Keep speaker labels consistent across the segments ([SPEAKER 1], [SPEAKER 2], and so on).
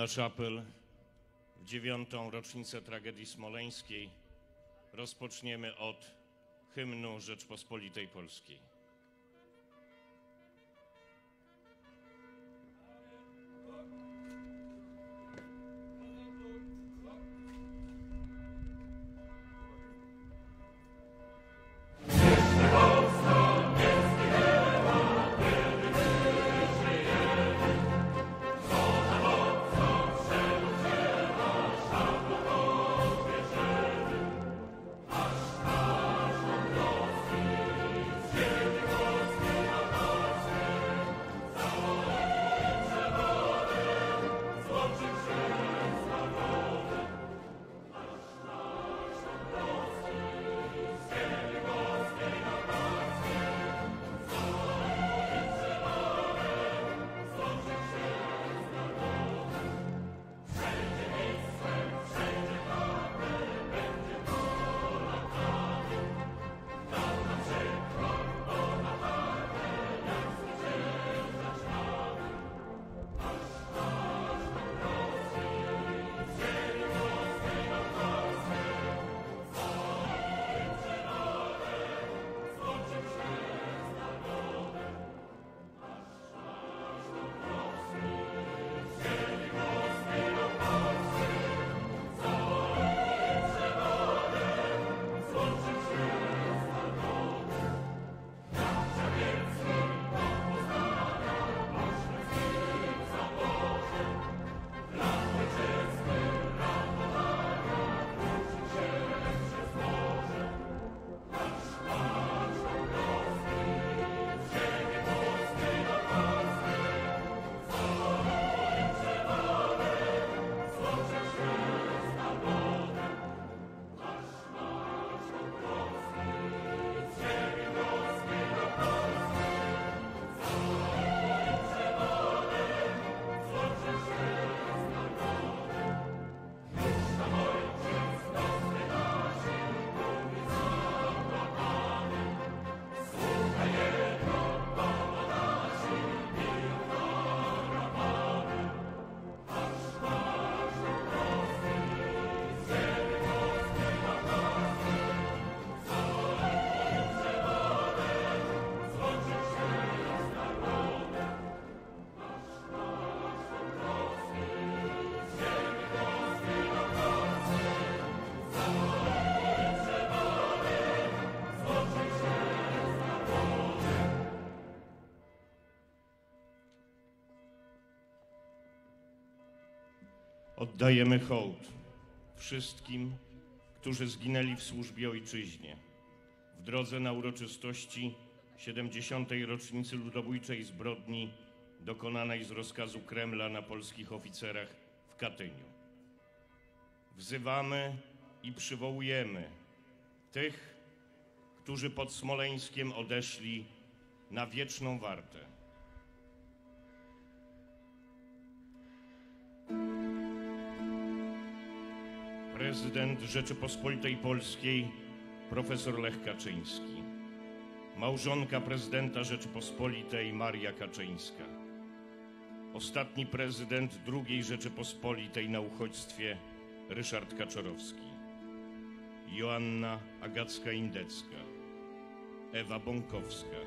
[SPEAKER 1] Nasz apel w dziewiątą rocznicę tragedii smoleńskiej rozpoczniemy od hymnu Rzeczpospolitej Polskiej. Oddajemy hołd wszystkim, którzy zginęli w służbie ojczyźnie. W drodze na uroczystości 70. rocznicy ludobójczej zbrodni dokonanej z rozkazu Kremla na polskich oficerach w Katyniu. Wzywamy i przywołujemy tych, którzy pod Smoleńskiem odeszli na wieczną wartę. Prezydent Rzeczypospolitej Polskiej profesor Lech Kaczyński. Małżonka prezydenta Rzeczypospolitej Maria Kaczyńska. Ostatni prezydent II Rzeczypospolitej na uchodźstwie Ryszard Kaczorowski. Joanna Agacka-Indecka. Ewa Bąkowska.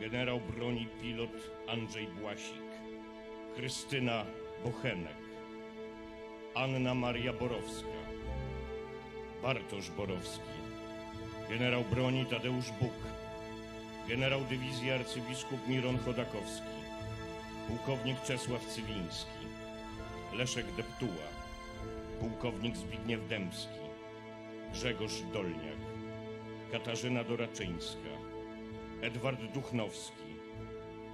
[SPEAKER 1] Generał broni pilot Andrzej Błasik. Krystyna Bochenek. Anna Maria Borowska, Bartosz Borowski, generał broni Tadeusz Buk, generał dywizji arcybiskup Miron Chodakowski, pułkownik Czesław Cywiński, Leszek Deptuła, pułkownik Zbigniew Dębski, Grzegorz Dolniak, Katarzyna Doraczyńska, Edward Duchnowski,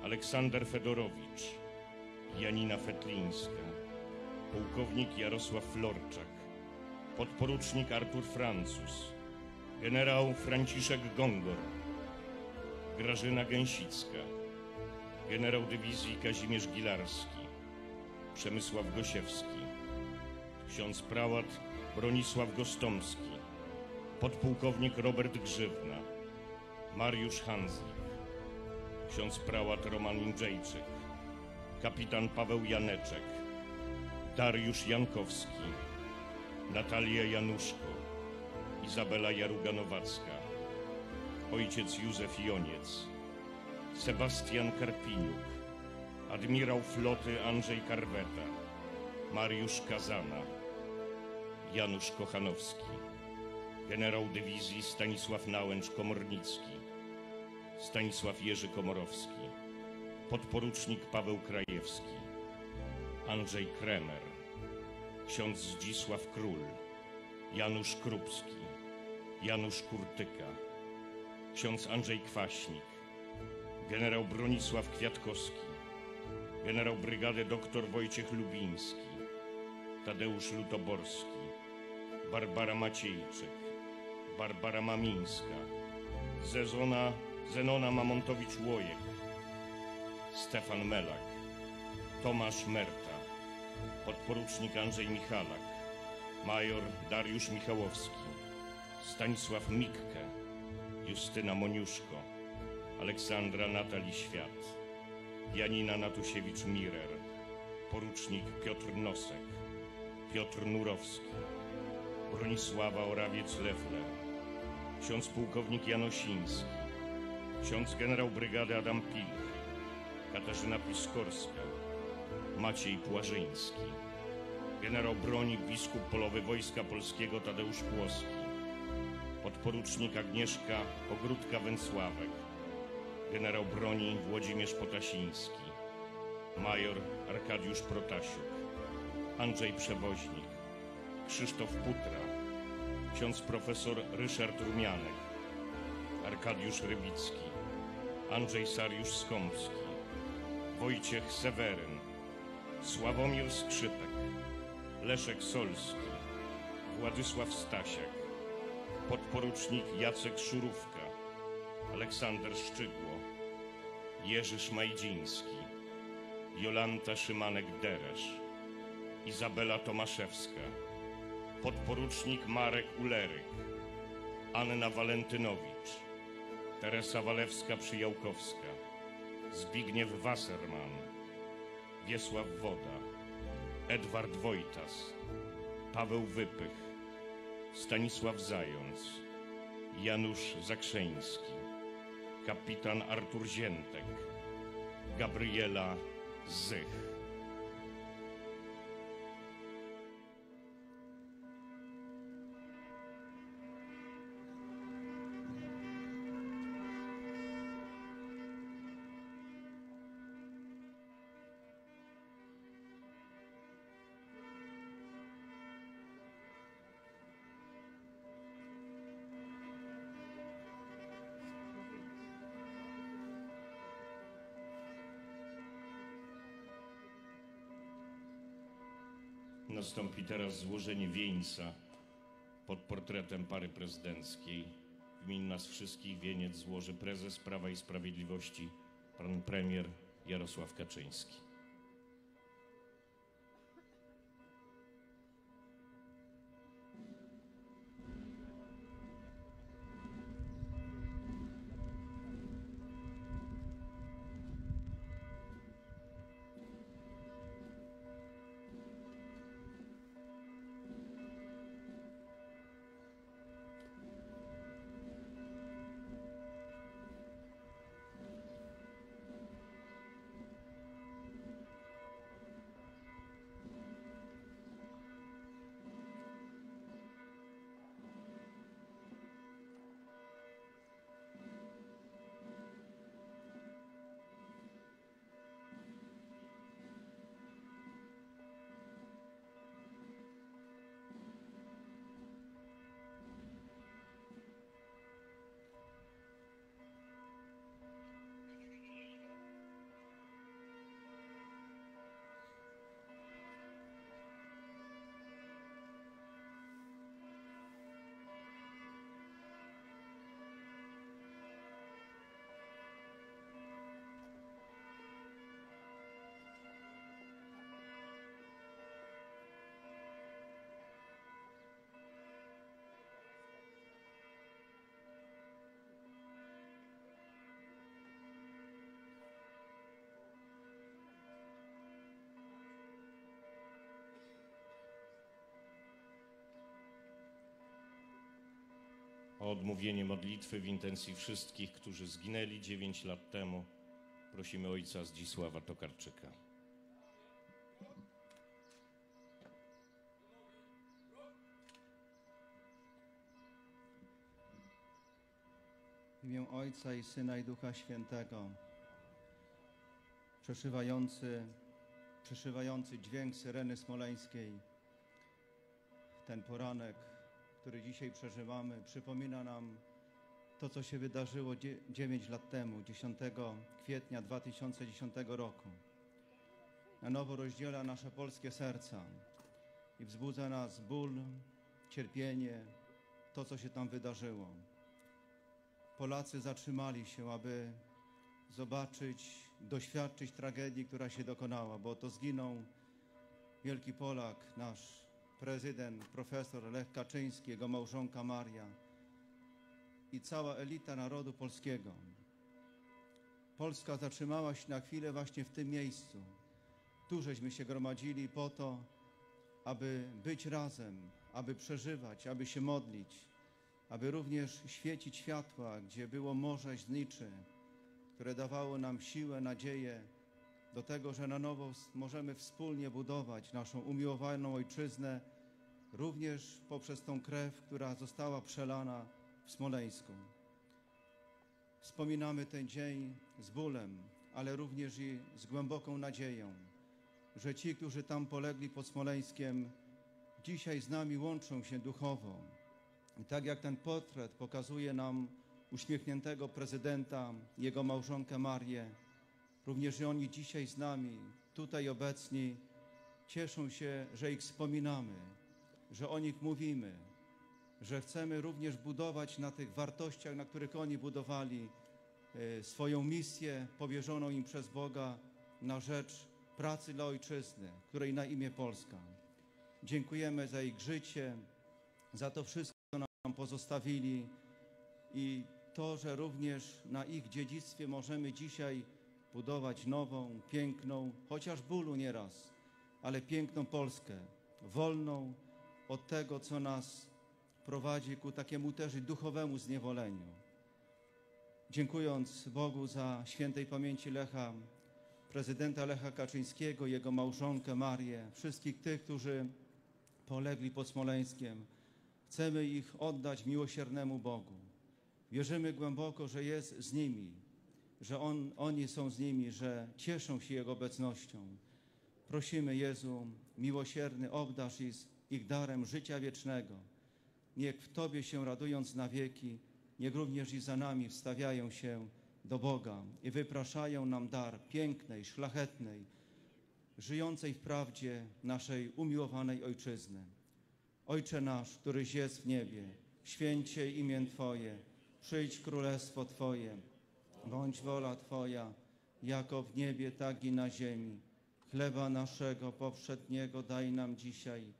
[SPEAKER 1] Aleksander Fedorowicz, Janina Fetlińska, pułkownik Jarosław Florczak, podporucznik Artur Francuz, generał Franciszek Gongor, Grażyna Gęsicka, generał dywizji Kazimierz Gilarski, Przemysław Gosiewski, ksiądz prałat Bronisław Gostomski, podpułkownik Robert Grzywna, Mariusz Hanzlik, ksiądz prałat Roman Indrzejczyk, kapitan Paweł Janeczek, Dariusz Jankowski, Natalia Januszko, Izabela Jaruga-Nowacka, ojciec Józef Joniec, Sebastian Karpiniuk, admirał floty Andrzej Karweta, Mariusz Kazana, Janusz Kochanowski, generał dywizji Stanisław Nałęcz-Komornicki, Stanisław Jerzy Komorowski, podporucznik Paweł Krajewski, Andrzej Kremer, ksiądz Zdzisław Król, Janusz Krupski, Janusz Kurtyka, ksiądz Andrzej Kwaśnik, generał Bronisław Kwiatkowski, generał brygady dr Wojciech Lubiński, Tadeusz Lutoborski, Barbara Maciejczyk, Barbara Mamińska, Zezona, Zenona Mamontowicz-Łojek, Stefan Melak, Tomasz Merta, podporucznik Andrzej Michalak, major Dariusz Michałowski, Stanisław Mikkę, Justyna Moniuszko, Aleksandra Natali Świat, Janina Natusiewicz-Mirer, porucznik Piotr Nosek, Piotr Nurowski, Bronisława Orawiec-Lefler, ksiądz pułkownik Janosiński, ksiądz generał brygady Adam Pilch, Katarzyna Piskorska, Maciej Płażyński, generał broni biskup polowy Wojska Polskiego Tadeusz Płoski, podporucznik Agnieszka Ogródka-Węcławek, generał broni Włodzimierz Potasiński, major Arkadiusz Protasiuk, Andrzej Przewoźnik, Krzysztof Putra, ksiądz profesor Ryszard Rumianek, Arkadiusz Rybicki, Andrzej Sariusz Skąpski, Wojciech Seweryn, Sławomir Skrzypek, Leszek Solski, Władysław Stasiak, podporucznik Jacek Szurówka, Aleksander Szczygło, Jerzy Szmajdziński, Jolanta Szymanek-Deresz, Izabela Tomaszewska, podporucznik Marek Uleryk, Anna Walentynowicz, Teresa Walewska-Przyjałkowska, Zbigniew Wasserman, Wiesław Woda, Edward Wojtas, Paweł Wypych, Stanisław Zając, Janusz Zakrzeński, kapitan Artur Ziętek, Gabriela Zych. Nastąpi teraz złożenie wieńca pod portretem pary prezydenckiej. W imieniu nas wszystkich wieniec złoży prezes Prawa i Sprawiedliwości, pan premier Jarosław Kaczyński. Odmówienie modlitwy w intencji wszystkich, którzy zginęli 9 lat temu. Prosimy ojca Zdzisława Tokarczyka.
[SPEAKER 2] W imię Ojca i Syna i Ducha Świętego. Przeszywający, przeszywający dźwięk syreny smoleńskiej. Ten poranek, który dzisiaj przeżywamy, przypomina nam to, co się wydarzyło 9 lat temu, 10 kwietnia 2010 roku. Na nowo rozdziela nasze polskie serca i wzbudza nas ból, cierpienie, to, co się tam wydarzyło. Polacy zatrzymali się, aby zobaczyć, doświadczyć tragedii, która się dokonała, bo to zginął wielki Polak, nasz prezydent, profesor Lech Kaczyński, jego małżonka Maria i cała elita narodu polskiego. Polska zatrzymała się na chwilę właśnie w tym miejscu. Tu żeśmy się gromadzili po to, aby być razem, aby przeżywać, aby się modlić aby również świecić światła, gdzie było morze zniczy, które dawało nam siłę, nadzieję do tego, że na nowo możemy wspólnie budować naszą umiłowaną ojczyznę, również poprzez tą krew, która została przelana w Smoleńsku. Wspominamy ten dzień z bólem, ale również i z głęboką nadzieją, że ci, którzy tam polegli pod Smoleńskiem, dzisiaj z nami łączą się duchowo i tak jak ten portret pokazuje nam uśmiechniętego prezydenta, jego małżonkę Marię, również i oni dzisiaj z nami, tutaj obecni, cieszą się, że ich wspominamy, że o nich mówimy, że chcemy również budować na tych wartościach, na których oni budowali e, swoją misję powierzoną im przez Boga na rzecz pracy dla ojczyzny, której na imię Polska. Dziękujemy za ich życie, za to wszystko nam pozostawili i to, że również na ich dziedzictwie możemy dzisiaj budować nową, piękną, chociaż bólu nieraz, ale piękną Polskę, wolną od tego, co nas prowadzi ku takiemu też duchowemu zniewoleniu. Dziękując Bogu za świętej pamięci Lecha, prezydenta Lecha Kaczyńskiego, jego małżonkę Marię, wszystkich tych, którzy polegli pod Smoleńskiem, Chcemy ich oddać miłosiernemu Bogu. Wierzymy głęboko, że jest z nimi, że on, oni są z nimi, że cieszą się Jego obecnością. Prosimy Jezu, miłosierny, obdarz ich, ich darem życia wiecznego. Niech w Tobie się radując na wieki, niech również i za nami wstawiają się do Boga i wypraszają nam dar pięknej, szlachetnej, żyjącej w prawdzie naszej umiłowanej Ojczyzny. Ojcze nasz, któryś jest w niebie, święcie imię Twoje, przyjdź królestwo Twoje, bądź wola Twoja, jako w niebie, tak i na ziemi. Chleba naszego powszedniego daj nam dzisiaj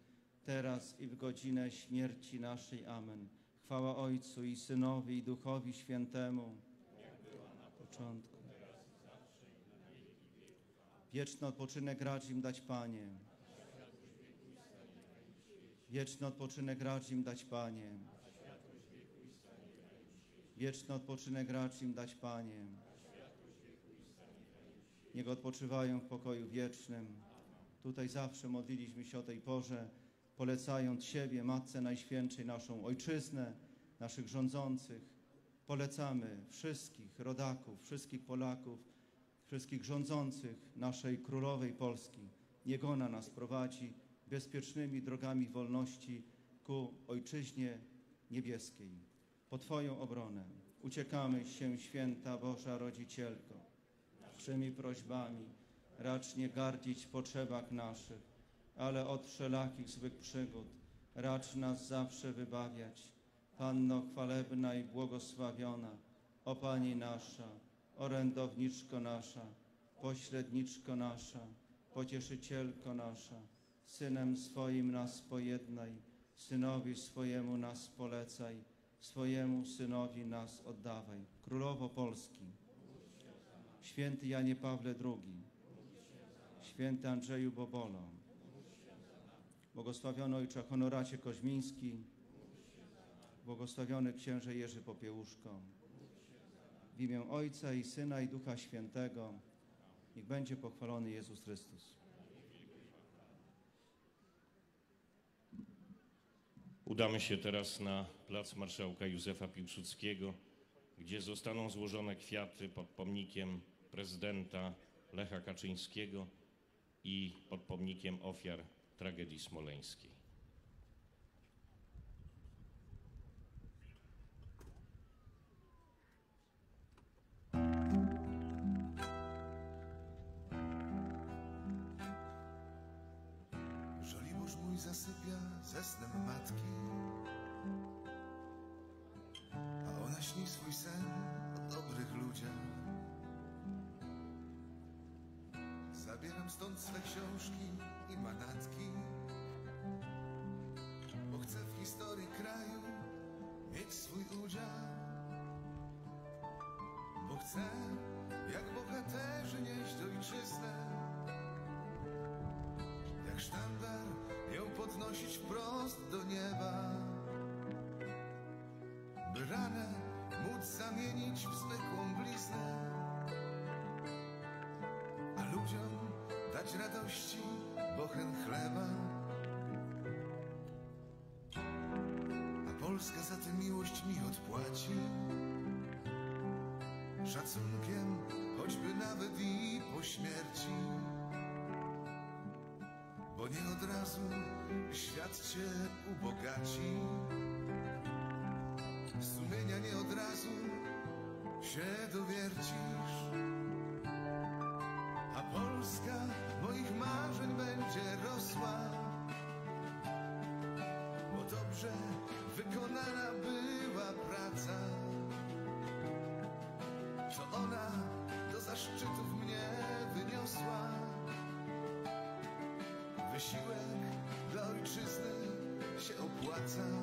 [SPEAKER 2] teraz i w godzinę śmierci naszej. Amen. Chwała Ojcu i Synowi i Duchowi Świętemu. Na początku. Wieczny odpoczynek racz im dać, Panie. Wieczny odpoczynek racz im dać, Panie. Wieczny odpoczynek racz im dać, Panie. Niech odpoczywają w pokoju wiecznym. Tutaj zawsze modliliśmy się o tej porze, polecając siebie, Matce Najświętszej, naszą Ojczyznę, naszych rządzących. Polecamy wszystkich rodaków, wszystkich Polaków, wszystkich rządzących naszej królowej Polski. Niech ona nas prowadzi bezpiecznymi drogami wolności ku Ojczyźnie Niebieskiej. Po Twoją obronę uciekamy się, święta Boża Rodzicielko. Naszymi prośbami racz nie gardzić w potrzebach naszych, ale od wszelakich złych przygód racz nas zawsze wybawiać. Panno chwalebna i błogosławiona, o Pani nasza, orędowniczko nasza, pośredniczko nasza, pocieszycielko nasza, synem swoim nas pojednaj, synowi swojemu nas polecaj, swojemu synowi nas oddawaj. Królowo Polski, święty Janie Pawle II, święty Andrzeju Bobolo, błogosławiony ojcze Honoracie Koźmiński, błogosławiony księże Jerzy Popiełuszko. W imię Ojca i Syna i Ducha Świętego niech będzie pochwalony Jezus Chrystus.
[SPEAKER 1] Udamy się teraz na plac Marszałka Józefa Piłsudskiego, gdzie zostaną złożone kwiaty pod pomnikiem prezydenta Lecha Kaczyńskiego i pod pomnikiem ofiar tragedii smoleńskiej.
[SPEAKER 3] Swój udział. Bo chcę jak bohaterzy nieść ojczyznę. Jak sztandar ją podnosić wprost do nieba, by ranę móc zamienić w zwykłą bliznę, a ludziom dać radości bochen chleba. Polska za tę miłość mi odpłaci. Szacunkiem, choćby nawet i po śmierci. Bo nie od razu świat cię ubogaci. Sumienia nie od razu się dowiercisz, a Polska moich marzeń będzie rosła, bo dobrze wykonana była praca, co ona do zaszczytów mnie wyniosła. Wysiłek dla ojczyzny się opłaca.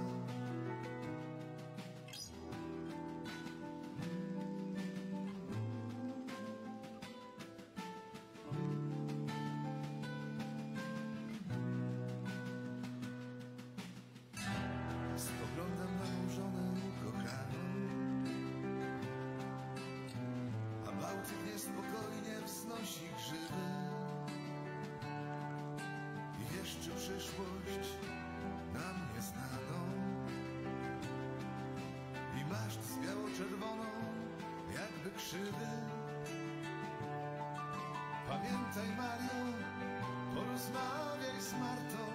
[SPEAKER 3] Przyszłość nam nieznaną. I maszt z biało-czerwoną, jakby krzywy. Pamiętaj, Mario, porozmawiaj z Martą.